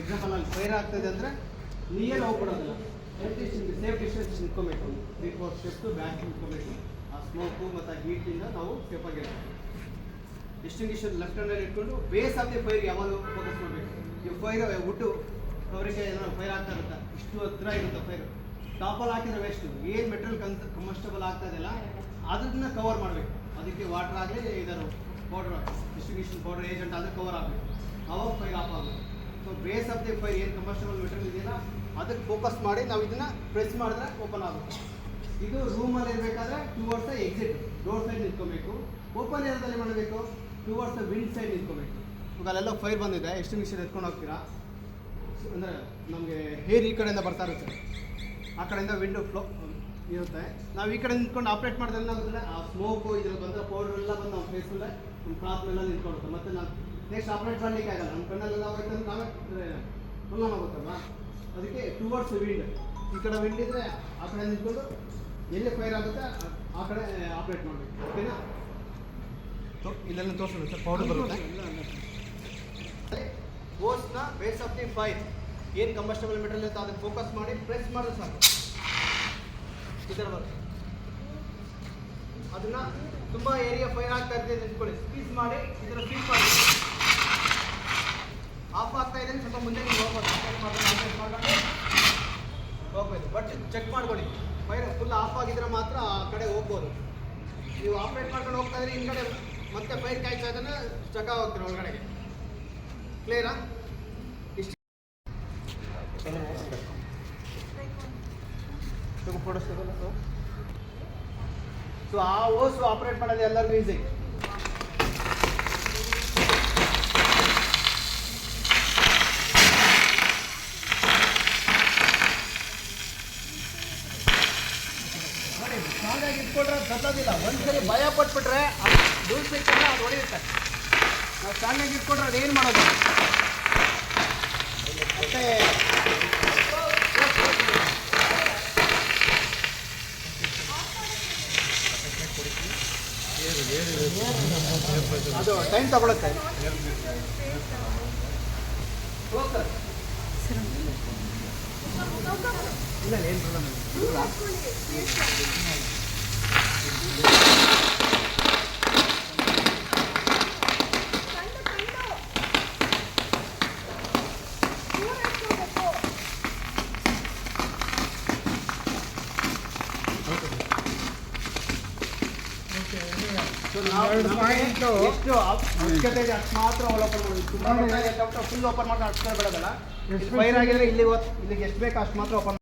Example ಅಲ್ಲಿ fire ಆಗ್ತದೆ ಅಂದರೆ ನಿಯರ್ ಹೋಗ್ಬಿಡೋದಿಲ್ಲ ಸೇಫ್ ಡಿಸ್ಟೆನ್ಸ್ ನಿಂತ್ಕೊಬೇಕು ತ್ರೀ ಫೋರ್ ಸ್ಟೆಪ್ ಬ್ಯಾಕ್ ನಿಂತ್ಕೊಬೇಕು ಆ ಸ್ಮೋಕು ಮತ್ತು ಆ ಹೀಟಿಂದ ನಾವು ಸೇಫಾಗಿರ್ತೀವಿ ಡಿಸ್ಟಿಂಗ್ವಿಷನ್ ಲೆಫ್ಟ್ ಹ್ಯಾಂಡಲ್ಲಿ ಇಟ್ಕೊಂಡು ಬೇಸ್ ಆಫ್ ದಿ ಫೈರ್ ಯಾವಾಗಲೂ ಫೋಕಸ್ ಮಾಡಬೇಕು? ಈ ಫೈರ್ ಹುಟ್ಟು ಅವರಿಗೆ ಏನಾದ್ರು ಫೈರ್ ಆಗ್ತಾ ಇರುತ್ತೆ? ಇಷ್ಟು ಹತ್ರ ಇರುತ್ತೆ ಫೈರ್ ಟಾಪಲ್ಲಿ ಹಾಕಿದ್ರೆ ವೇಸ್ಟು ಏನು ಮೆಟೀರಿಯಲ್ ಕನ್ ಕಂಫರ್ಟಬಲ್ ಆಗ್ತಾ ಇದೆಯಲ್ಲ, ಅದನ್ನ ಕವರ್ ಮಾಡಬೇಕು. ಅದಕ್ಕೆ ವಾಟರ್ ಆಗಲಿ ಇದರ ಪೌಡ್ರ್ ಡಿಸ್ಟ್ರಿಬ್ಯೂಷನ್ ಪೌಡರ್ ಏಜೆಂಟ್ ಆದರೆ ಕವರ್ ಆಗಬೇಕು. ಅವಾಗ fire off so base of the fire ಏನು ಕಂಬಸ್ಟಬಲ್ ಮೆಟೀರಿಯಲ್ ಇದೆಯಲ್ಲ, ಅದಕ್ಕೆ ಫೋಕಸ್ ಮಾಡಿ ನಾವು ಇದನ್ನು ಪ್ರೆಸ್ ಮಾಡಿದ್ರೆ ಓಪನ್ ಆಗುತ್ತೆ. ಇದು ರೂಮಲ್ಲಿ ಇರಬೇಕಾದ್ರೆ ಟುವರ್ಡ್ಸ್ ಎಕ್ಸಿಟ್ ಡೋರ್ ಸೈಡ್ ನಿಂತ್ಕೋಬೇಕು. ಓಪನ್ ಏರಿಯಾದಲ್ಲಿ ಮಾಡಬೇಕು ಟುವರ್ಡ್ಸ್ ವಿಂಡ್ ಸೈಡ್ ನಿಂತ್ಕೋಬೇಕು. ಇವಾಗ ಅಲ್ಲೆಲ್ಲ ಫೈರ್ ಬಂದಿದೆ ಎಸ್ಟಿಮಿಷನ್ ಎತ್ಕೊಂಡು ಹೋಗ್ತೀರಾ? ಅಂದರೆ ನಮಗೆ ಹೇರ್ ಈ ಕಡೆಯಿಂದ ಬರ್ತಾ ಇರುತ್ತೆ. ಆ ಕಡೆಯಿಂದ ವಿಂಡೋ ಫ್ಲೋ ಇರುತ್ತೆ. ನಾವು ಈ ಕಡೆ ನಿಂತ್ಕೊಂಡು ಆಪ್ರೇಟ್ ಮಾಡಿದ್ರೆ ಏನಾಗುತ್ತೆ ಆ ಸ್ಮೋಕು ಇದ್ರಲ್ಲಿ ಬಂದ ಪೌಡರ್ ಎಲ್ಲ ಬಂದು ನಮ್ಮ ಫೇಸ್ ಮೇಲೆ ನಮ್ಮ ಕ್ಲಾತ್ ಎಲ್ಲ ನಿಂತ್ಕೊಳ್ಳುತ್ತೆ ಮತ್ತೆ ನಾವು ನೆಕ್ಸ್ಟ್ ಆಪ್ರೇಟ್ ಮಾಡಲಿಕ್ಕೆ ಆಗಲ್ಲ. ನಮ್ಮ ಕಣ್ಣಲ್ಲೆಲ್ಲ ಹೋಗುತ್ತೆ ಅಂದ್ರೆ ನಾವೇ ಪ್ರಾಬ್ಲಮ್ ಆಗುತ್ತಲ್ಲ ಅದಕ್ಕೆ ಟುವರ್ಡ್ಸ್ ವಿಂಡ್ ಈ ಕಡೆ ವಿಂಡ್ ಇದ್ದರೆ ಆ ಕಡೆ ನಿಂತ್ಕೊಂಡು ಎಲ್ಲಿ ಫೈರ್ ಆಗುತ್ತೆ ಆ- ಕಡೆ ಆಪರೇಟ್ ಮಾಡಬೇಕು. ಓಕೆನಾ ಸೊ ಇಲ್ಲೆಲ್ಲ ತೋರಿಸೋಣ ಸರ್ ಪೌಡರ್ ಬರುತ್ತೆ. ಓಸ್ನ ಬೇಸ್ ಆಫ್ ದಿ ಫೈರ್ ಏನು ಕಂಬಸ್ಟಬಲ್ ಮೆಟೀರಿಯಲ್ ಇರುತ್ತೆ ಅದಕ್ಕೆ ಫೋಕಸ್ ಮಾಡಿ ಪ್ರೆಸ್ ಮಾಡಿದ್ರೆ ಸಾಕು. ಇದರ ಬರುತ್ತೆ ಅದನ್ನ ತುಂಬ ಏರಿಯಾ ಫೈರ್ ಆಗ್ತಾ ಇದೆ ನಿಂತ್ಕೊಳ್ಳಿ ಸ್ಪೀಸ್ ಮಾಡಿ ಇದರ ಸ್ಪೀಸ್ ಮಾಡಿ ಆಫ್ ಆಗ್ತಾ ಇದೆ ಸ್ವಲ್ಪ ಮುಂದೆ ನೀವು ಹೋಗ್ಬೋದು Open ಮಾಡ್ಕೊಂಡು operate ಮಾಡ್ಕೊಂಡು ಹೋಗ್ಬೋದು ಬಟ್ ಚೆಕ್ ಮಾಡ್ಕೊಳ್ಳಿ. ಫೈರ್ ಫುಲ್ ಆಫ್ ಆಗಿದ್ರೆ ಮಾತ್ರ ಆ ಕಡೆ ಹೋಗ್ಬೋದು. ನೀವು ಆಪ್ರೇಟ್ ಮಾಡ್ಕೊಂಡು ಹೋಗ್ತಾ ಇದ್ರೆ ಹಿಂದ್ಗಡೆ ಮತ್ತೆ ಫೈರ್ ಕಾಯ್ತಾ ಇದನ್ನ ಚಕ ಹೋಗ್ತೀರ ಒಳಗಡೆಗೆ ಕ್ಲಿಯರಾ ಇಷ್ಟು. ಫೋಟೋಸ್ ಸೊ ಆ ಓಸು ಆಪ್ರೇಟ್ ಮಾಡೋದು ಎಲ್ಲರಿಗೂ ಈಸಿ ಸ್ಟ್ರಾಂಗಾಗಿ ಇಟ್ಕೊಂಡ್ರೆ ಸತ್ತೋದಿಲ್ಲ ಒಂದ್ಸರಿ ಭಯ ಪಟ್ಬಿಟ್ರೆ ಅದು ಸಿಕ್ಕಲ್ಲ ಅದು ಹೊಡೆಯುತ್ತೆ. ನಾವು ಸ್ಟ್ರಾಂಗಾಗಿ ಇಟ್ಕೊಂಡ್ರೆ ಅದೇನು ಮಾಡೋದು? ಮತ್ತೆ ಅದು ಟೈಮ್ ತಗೊಳುತ್ತೆ. ಇಲ್ಲ ಏನು ಪ್ರಾಬ್ಲಮ್ ಇಲ್ಲ ಸೊ ನಾವು ಎರಡು ನಮಗೆ point. ಎಷ್ಟು ಅಷ್ಟು ಮಾತ್ರ ಓಪನ್ ಮಾಡಿ ತುಂಬ ಫುಲ್ ಓಪನ್ ಮಾಡಿ ಅಷ್ಟು ಬಿಡೋದಲ್ಲ. ಫೈರ್ ಆಗಿದ್ರೆ ಇಲ್ಲಿ ಇಲ್ಲಿಗೆ ಎಷ್ಟು ಬೇಕು ಅಷ್ಟು ಮಾತ್ರ ಓಪನ್